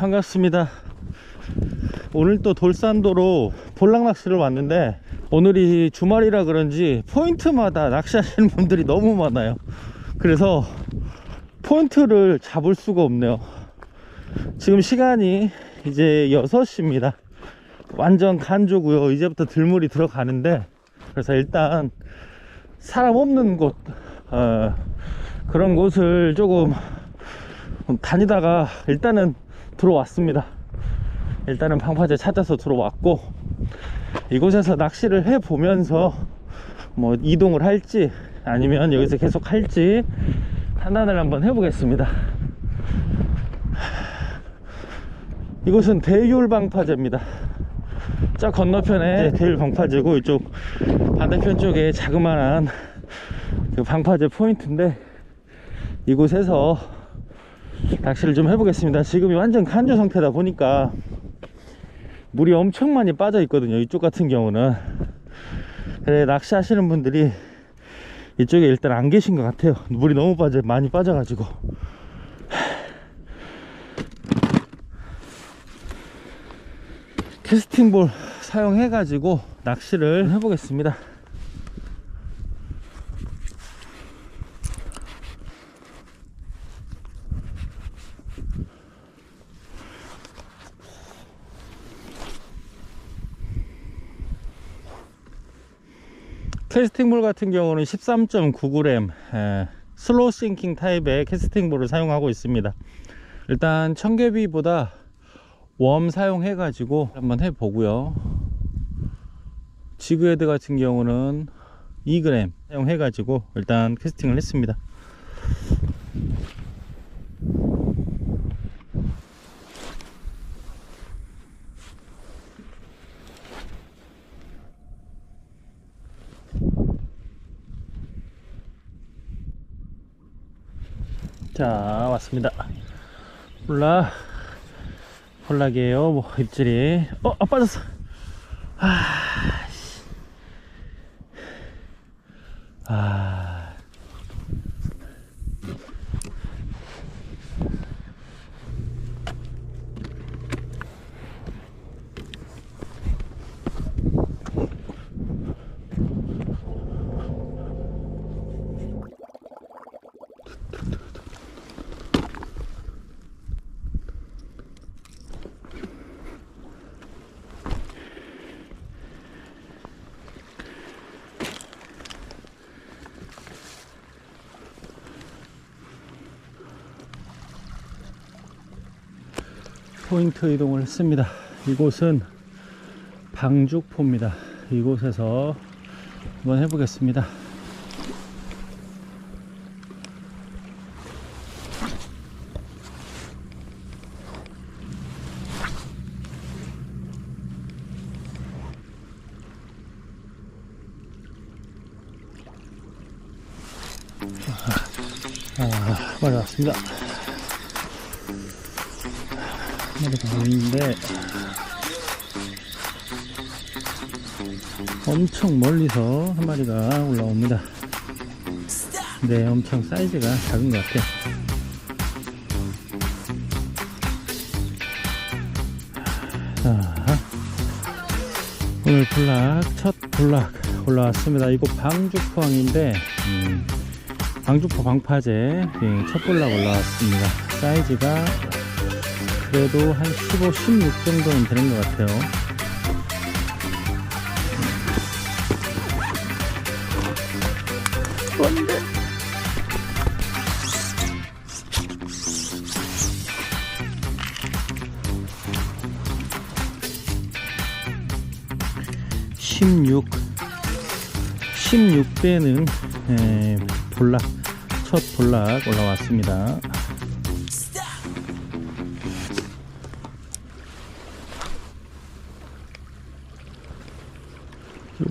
반갑습니다. 오늘 또 돌산도로 볼락 낚시를 왔는데 오늘이 주말이라 그런지 포인트마다 낚시하시는 분들이 너무 많아요. 그래서 포인트를 잡을 수가 없네요. 지금 시간이 이제 6시입니다. 완전 간조고요. 이제부터 들물이 들어가는데 그래서 일단 사람 없는 곳 어, 그런 곳을 조금 다니다가 일단은 들어왔습니다. 일단은 방파제 찾아서 들어왔고 이곳에서 낚시를 해 보면서 뭐 이동을 할지 아니면 여기서 계속 할지 판단을 한번 해보겠습니다. 이곳은 대율 방파제입니다. 저 건너편에 대율 방파제고 이쪽 반대편 쪽에 자그마한 그 방파제 포인트인데 이곳에서 낚시를 좀 해보겠습니다. 지금이 완전 간조 상태다 보니까 물이 엄청 많이 빠져 있거든요. 이쪽 같은 경우는. 그래, 낚시하시는 분들이 이쪽에 일단 안 계신 것 같아요. 물이 너무 빠져, 많이 빠져 가지고. 캐스팅볼 사용해 가지고 낚시를 해보겠습니다. 캐스팅볼 같은 경우는 13.99g 에, 슬로우 싱킹 타입의 캐스팅볼을 사용하고 있습니다. 일단 청개비보다 웜 사용해 가지고 한번 해 보고요. 지그헤드 같은 경우는 2g 사용해 가지고 일단 캐스팅을 했습니다. 자 왔습니다. 폴락 폴락이에요. 뭐 입질이 어, 아 빠졌어. 아, 포인트 이동을 했습니다. 이곳은 방죽포입니다. 이곳에서 한번 해보겠습니다. 아, 맞았습니다. 마리가 보이는데 엄청 멀리서 한 마리가 올라옵니다. 네, 엄청 사이즈가 작은 것 같아요. 자, 오늘 볼락 첫 볼락 올라왔습니다. 이거 방주포항인데 음, 방주포 방파제 예, 첫 볼락 올라왔습니다. 사이즈가 그래도 한 15, 16 정도는 되는 것 같아요. 뭔데? (16) 16대는 볼락 첫 볼락 올라왔습니다.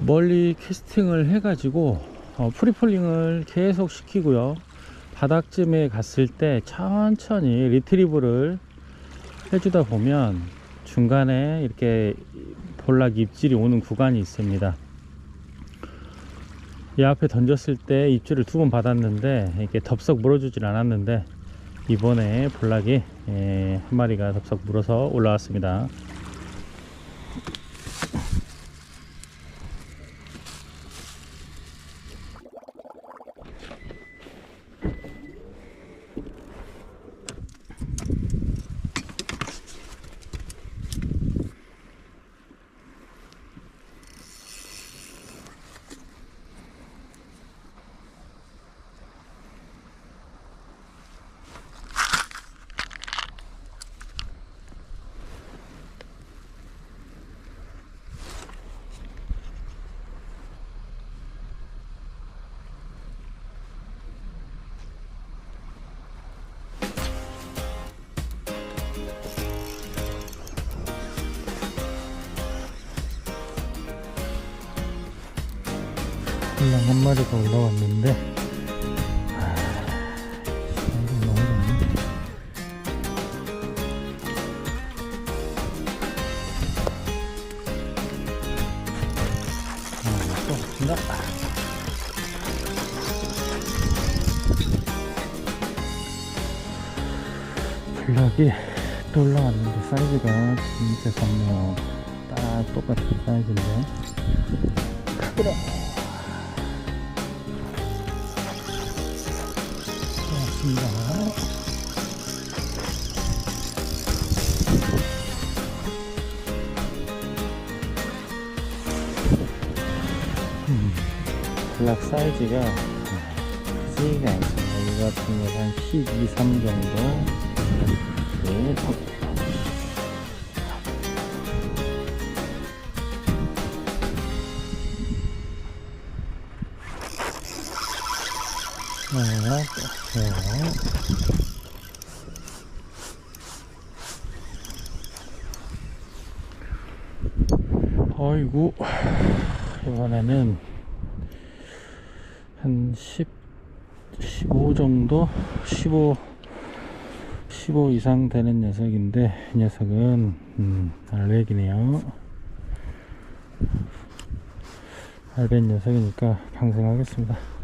멀리 캐스팅을 해가지고 어, 프리폴링을 계속 시키고요 바닥쯤에 갔을 때 천천히 리트리브를 해주다 보면 중간에 이렇게 볼락 입질이 오는 구간이 있습니다 이 앞에 던졌을 때 입질을 두 번 받았는데 이렇게 덥석 물어주질 않았는데 이번에 볼락이 예, 한 마리가 덥석 물어서 올라왔습니다. 신랑 한 마리가 올라왔는데 아, 너무 좋네. 아, 또 붙인다. 블락이 또 올라왔는데 사이즈가 진짜 작네요. 딱 똑같은 사이즈인데 크더라. 고맙습니다. 음, 블락 사이즈가 크지가 않습니다. 이 같은 경우 한 12, 3 정도. 네, 더- 또, 어이구, 이번에는 한 10, 15 정도? 15, 15 이상 되는 녀석인데, 이 녀석은, 음, 알렉이네요. 알벤 녀석이니까 방생하겠습니다.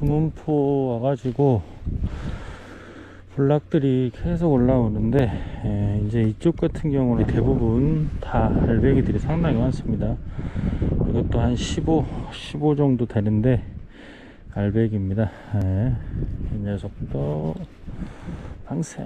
두문포 와가지고 블락들이 계속 올라오는데 예, 이제 이쪽 같은 경우는 대부분 다 알배기들이 상당히 많습니다. 이것도 한 15, 15 정도 되는데 알배기입니다. 예, 이 녀석도 방생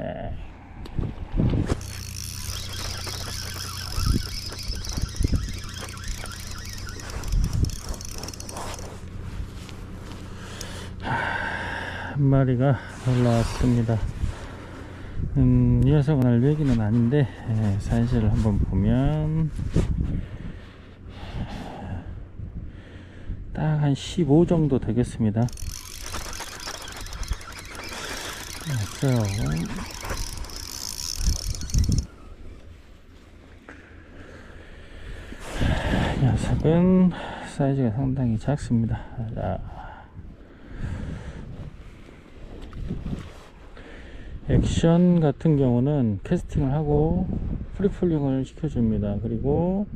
한 마리가 올라왔습니다. 음, 이 녀석은 알배기는 아닌데, 예, 사이즈를 한번 보면, 딱 한 15 정도 되겠습니다. 왔어요. 이 녀석은 사이즈가 상당히 작습니다. 자, 액션 같은 경우는 캐스팅을 하고 프리폴링을 시켜줍니다. 그리고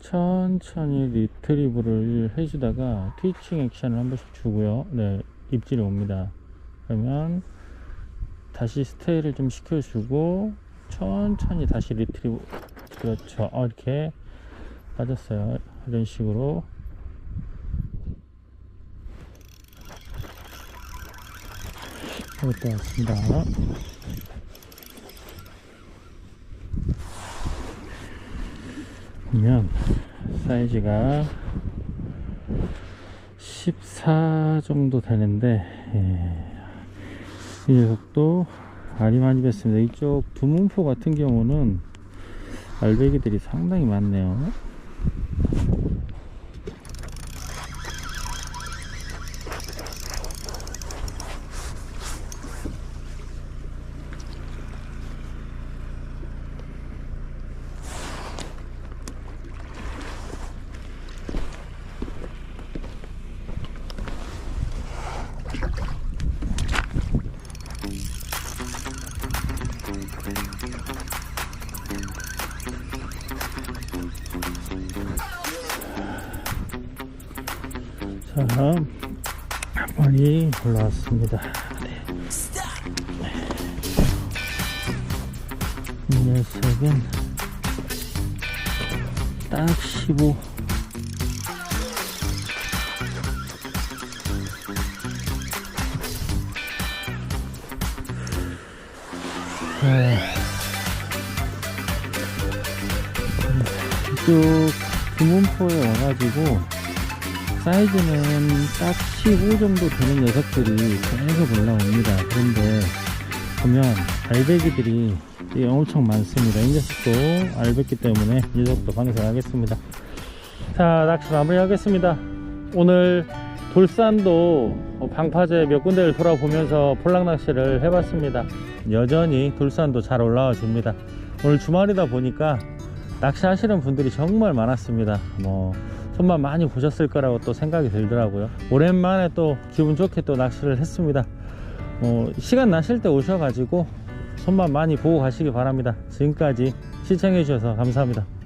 천천히 리트리브를 해주다가 트위칭 액션을 한 번씩 주고요. 네, 입질이 옵니다. 그러면 다시 스테이를 좀 시켜주고 천천히 다시 리트리브 그렇죠. 어, 이렇게 빠졌어요. 이런 식으로 여기다 왔습니다. 보면 사이즈가 14 정도 되는데 예, 이 녀석도 알이 많이 뱄습니다. 이쪽 두문포 같은 경우는 알배기들이 상당히 많네요. 자, 많이 올라왔습니다. 네. 이 녀석은 딱 15. 자, 이쪽 금문포에 와가지고 사이즈는 딱 15 정도 되는 녀석들이 계속 올라옵니다. 그런데 보면 알배기들이 되게 엄청 많습니다. 이 녀석도 알배기 때문에 이 녀석도 방생하겠습니다. 자, 낚시 마무리하겠습니다. 오늘 돌산도 방파제 몇 군데를 돌아보면서 폴락 낚시를 해봤습니다. 여전히 돌산도 잘 올라와 줍니다. 오늘 주말이다 보니까 낚시하시는 분들이 정말 많았습니다. 뭐 손만 많이 보셨을 거라고 또 생각이 들더라고요. 오랜만에 또 기분 좋게 또 낚시를 했습니다. 어, 시간 나실 때 오셔가지고 손만 많이 보고 가시기 바랍니다. 지금까지 시청해 주셔서 감사합니다.